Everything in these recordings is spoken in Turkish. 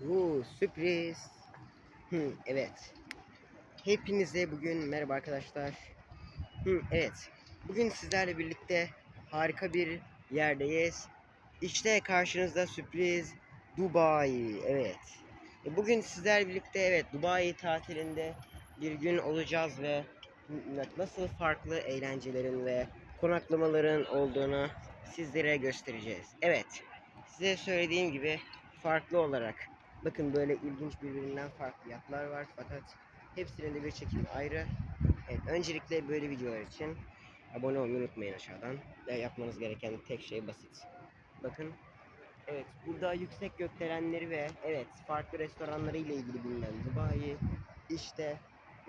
Uuu sürpriz. Evet. Hepinize bugün merhaba arkadaşlar. Evet. Bugün sizlerle birlikte harika bir yerdeyiz. İşte karşınızda sürpriz Dubai. Evet. E, Bugün sizlerle birlikte evet Dubai tatilinde bir gün olacağız ve nasıl farklı eğlencelerin ve konaklamaların olduğunu sizlere göstereceğiz. Evet. Size söylediğim gibi farklı olarak bakın böyle ilginç birbirinden farklı yatlar var fakat hepsinin de bir çekimi ayrı. Evet, öncelikle böyle videolar için abone olmayı unutmayın aşağıdan. Ve yapmanız gereken tek şey basit. Bakın Evet, burada yüksek gökdelenleri ve evet farklı restoranları ile ilgili bilinen Dubai işte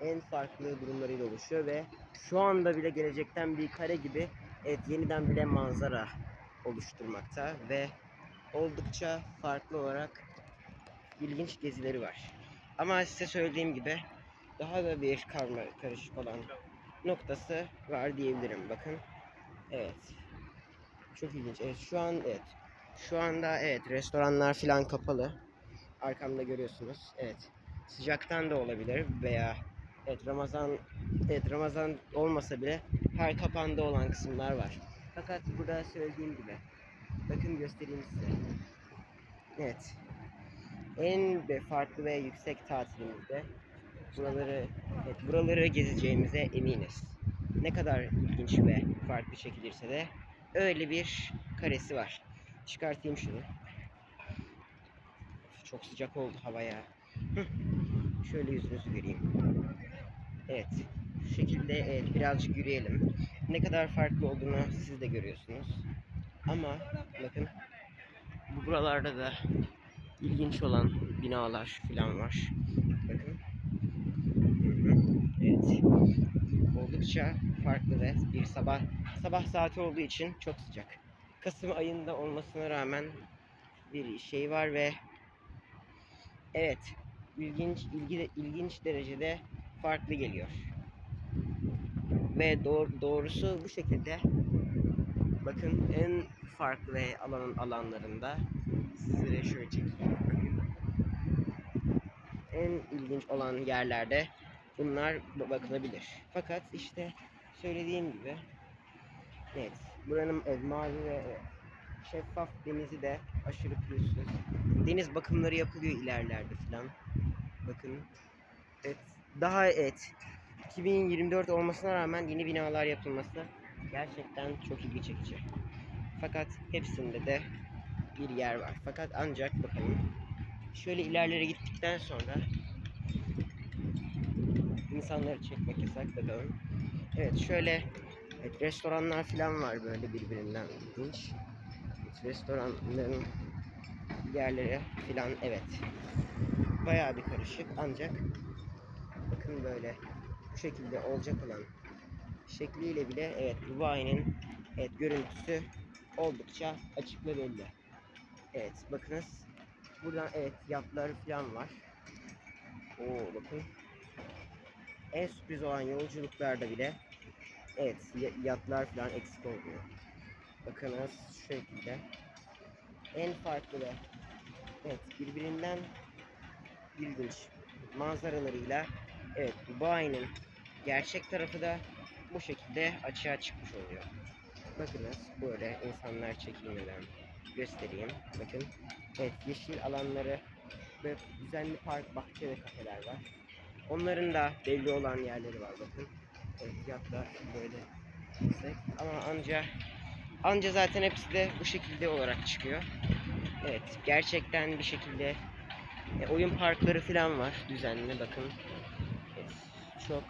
en farklı durumlarıyla oluşuyor ve şu anda bile gelecekten bir kare gibi evet yeniden bile manzara oluşturmakta ve oldukça farklı olarak ilginç gezileri var. Ama size söylediğim gibi daha da bir karma karışık olan noktası var diyebilirim. Bakın. Evet. Çok ilginç. Evet şu an evet. Şu anda evet restoranlar filan kapalı. Arkamda görüyorsunuz. Evet. Sıcaktan da olabilir veya evet Ramazan evet Ramazan olmasa bile her kapanda olan kısımlar var. Fakat burada söylediğim gibi bakın göstereyim size. Evet. En farklı ve yüksek tatilimizde buraları evet, buraları gezeceğimize eminiz. Ne kadar ilginç ve farklı çekilirse de öyle bir karesi var. Çıkartayım şunu. Çok sıcak oldu havaya. Şöyle yüzünüzü göreyim. Evet. Şu şekilde evet birazcık yürüyelim. Ne kadar farklı olduğunu siz de görüyorsunuz. Ama bakın bu buralarda da ilginç olan binalar falan var. Bakın. Evet. Oldukça farklı ve bir sabah sabah saati olduğu için çok sıcak. Kasım ayında olmasına rağmen bir şey var ve evet ilginç ilgi ilginç derecede farklı geliyor. Ve doğru, doğrusu bu şekilde bakın en farklı ve alanın alanlarında sizlere şöyle çekeyim. En ilginç olan yerlerde bunlar ba- bakılabilir. Fakat işte söylediğim gibi evet buranın evet, mavi ve şeffaf denizi de aşırı pürüzsüz. Deniz bakımları yapılıyor ilerlerde filan. Bakın. Evet. Daha evet. 2024 olmasına rağmen yeni binalar yapılması gerçekten çok ilgi çekici. Fakat hepsinde de bir yer var. Fakat ancak bakalım. Şöyle ilerlere gittikten sonra insanları çekmek yasak bakalım. Evet şöyle evet, restoranlar falan var böyle birbirinden ilginç. Evet, restoranların yerleri filan evet. Bayağı bir karışık ancak bakın böyle bu şekilde olacak olan şekliyle bile evet Dubai'nin evet görüntüsü oldukça açık ve belli. Evet bakınız buradan evet yatlar falan var. Oo bakın. En sürpriz olan yolculuklarda bile evet yatlar falan eksik olmuyor. Bakınız şu şekilde. En farklı ve evet birbirinden ilginç manzaralarıyla evet Dubai'nin gerçek tarafı da bu şekilde açığa çıkmış oluyor. Bakınız böyle insanlar çekilmeden göstereyim. Bakın evet yeşil alanları ve düzenli park, bahçe ve kafeler var. Onların da belli olan yerleri var bakın. Evet fiyatlar böyle yüksek ama anca anca zaten hepsi de bu şekilde olarak çıkıyor. Evet gerçekten bir şekilde e, oyun parkları falan var düzenli bakın. Evet, çok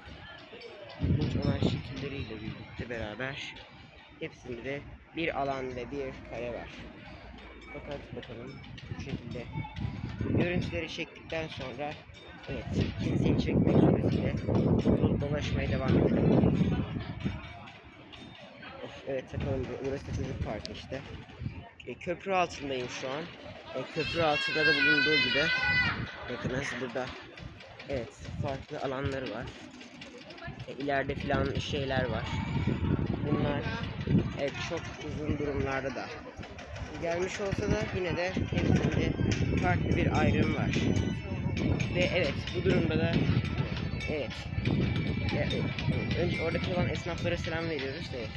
ilginç olan şekilleriyle birlikte beraber hepsinde de bir alan ve bir kare var. Fakat bakalım bu şekilde görüntüleri çektikten sonra evet kimseyi çekmek suretiyle do- dolaşmaya devam edelim. Of, evet takalım burası da çocuk parkı işte. E, köprü altındayım şu an. E, köprü altında da bulunduğu gibi bakınız burada evet farklı alanları var. E, ileride filan şeyler var. Bunlar evet çok uzun durumlarda da gelmiş olsa da yine de hepsinde farklı bir ayrım var. Ve evet bu durumda da evet. E, Önce oradaki olan esnaflara selam veriyoruz. Evet.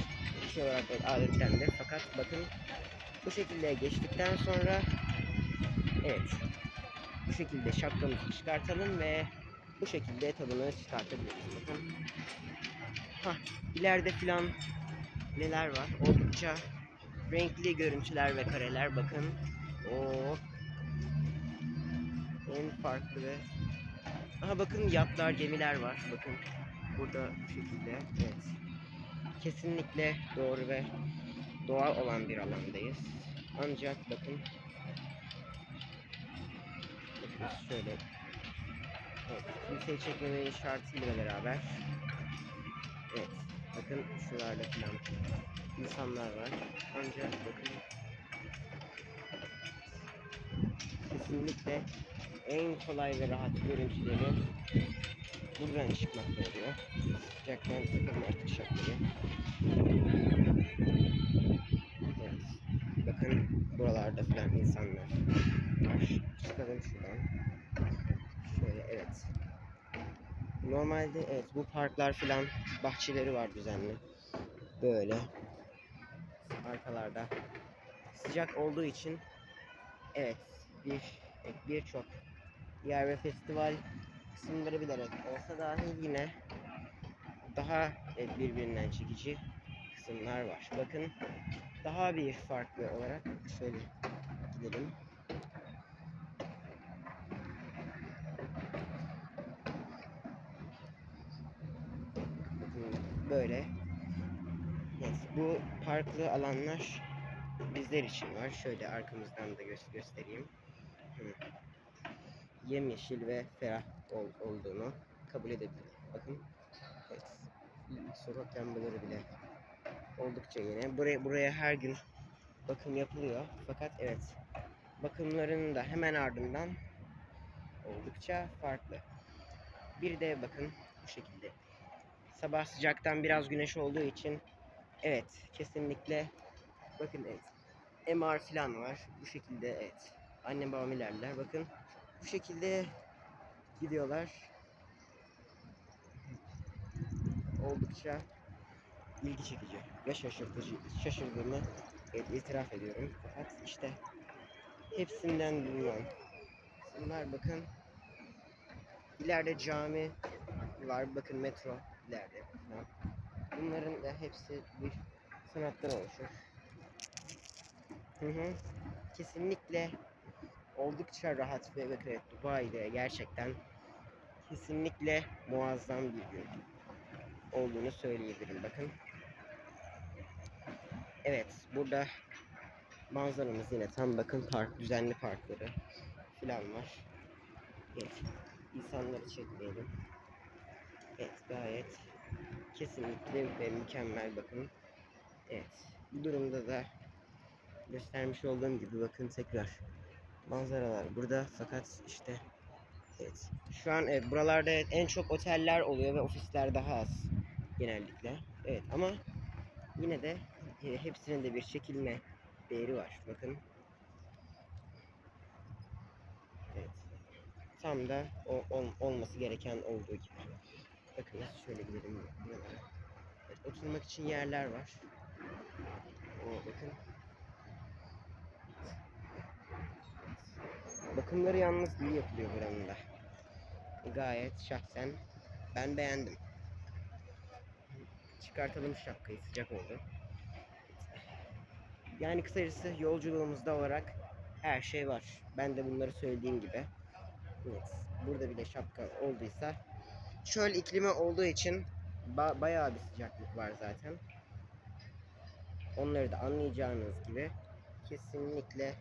Şey olarak adettendir. Fakat bakın bu şekilde geçtikten sonra evet bu şekilde şapkamızı çıkartalım ve bu şekilde tadını çıkartabiliriz. Bakın. Hah, ileride filan neler var? Oldukça renkli görüntüler ve kareler bakın. O en farklı ve Aha bakın yatlar, gemiler var. Bakın burada bu şekilde. Evet. Kesinlikle doğru ve doğal olan bir alandayız. Ancak bakın Bakın şöyle Evet, kimseyi çekmemenin şartıyla beraber Evet, bakın şuralarda falan insanlar var. Ancak bakın kesinlikle en kolay ve rahat görüntüleri buradan çıkmakta oluyor. Sıcaktan takalım artık şapkayı. Evet. Bakın buralarda falan insanlar var. Çıkalım şuradan. Şöyle evet. Normalde evet bu parklar filan bahçeleri var düzenli. Böyle. Arkalarda. Sıcak olduğu için evet bir birçok yer ve festival kısımları bilerek olsa dahi yine daha birbirinden çekici kısımlar var. Bakın daha bir farklı olarak şöyle gidelim. Böyle. Evet, bu farklı alanlar bizler için var. Şöyle arkamızdan da gö- göstereyim. Hı. Yemyeşil ve ferah ol- olduğunu kabul edebilirim. Bakın. Evet. Sokak lambaları bile oldukça yeni. Buraya buraya her gün bakım yapılıyor. Fakat evet. Bakımların da hemen ardından oldukça farklı. Bir de bakın bu şekilde. Sabah sıcaktan biraz güneş olduğu için evet kesinlikle bakın evet MR falan var. Bu şekilde evet. Annem babam ilerler. Bakın bu şekilde gidiyorlar. Oldukça ilgi çekici ve şaşırtıcı. Şaşırdığımı evet, itiraf ediyorum. Fakat işte hepsinden bulunan bunlar bakın ileride cami var. Bakın metro ileride falan. Bunların da hepsi bir sanattan oluşur. Hı hı. Kesinlikle oldukça rahat ve bakın evet, Dubai'de gerçekten kesinlikle muazzam bir gün olduğunu söyleyebilirim. Bakın. Evet, burada manzaramız yine tam bakın park, düzenli parkları falan var. Evet, insanları çekmeyelim. Evet, gayet kesinlikle ve mükemmel bakın. Evet, bu durumda da göstermiş olduğum gibi bakın tekrar manzaralar burada. Fakat işte evet şu an evet, buralarda en çok oteller oluyor ve ofisler daha az genellikle. Evet ama yine de e, hepsinin de bir çekilme değeri var. Bakın. Evet tam da o, ol- olması gereken olduğu gibi bakın şöyle gidelim buralara evet, oturmak için yerler var o bakın Bakımları yalnız iyi yapılıyor buranın da. Gayet şahsen ben beğendim. Çıkartalım şapkayı sıcak oldu. Yani kısacası yolculuğumuzda olarak her şey var. Ben de bunları söylediğim gibi. Evet, burada bile şapka olduysa çöl iklimi olduğu için ba- bayağı bir sıcaklık var zaten. Onları da anlayacağınız gibi kesinlikle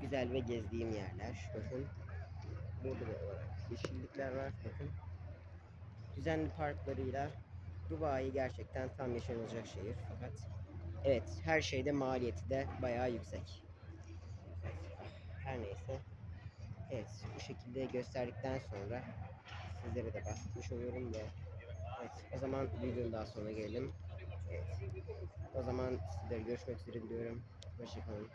güzel ve gezdiğim yerler. Bakın burada da olarak yeşillikler var. Bakın düzenli parklarıyla Dubai gerçekten tam yaşanılacak şehir. Fakat evet her şeyde maliyeti de bayağı yüksek. Her neyse. Evet bu şekilde gösterdikten sonra sizlere de bahsetmiş oluyorum ve evet o zaman videonun daha sonra gelelim. Evet. O zaman sizlere görüşmek üzere diliyorum. Hoşçakalın.